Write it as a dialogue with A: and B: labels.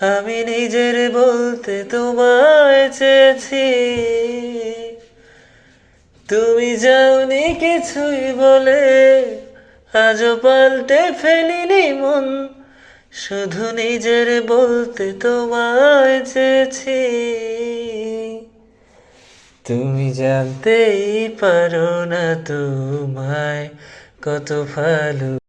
A: আমি নিজের বলতে তোমায় চেয়েছি। তুমি যাওনি কিছুই বলে, আজও পাল্টে ফেলিনি মন। শুধু নিজের বলতে তোমায় চেয়েছি। তুমি জানতেই পারো না তোমায় কত ভালো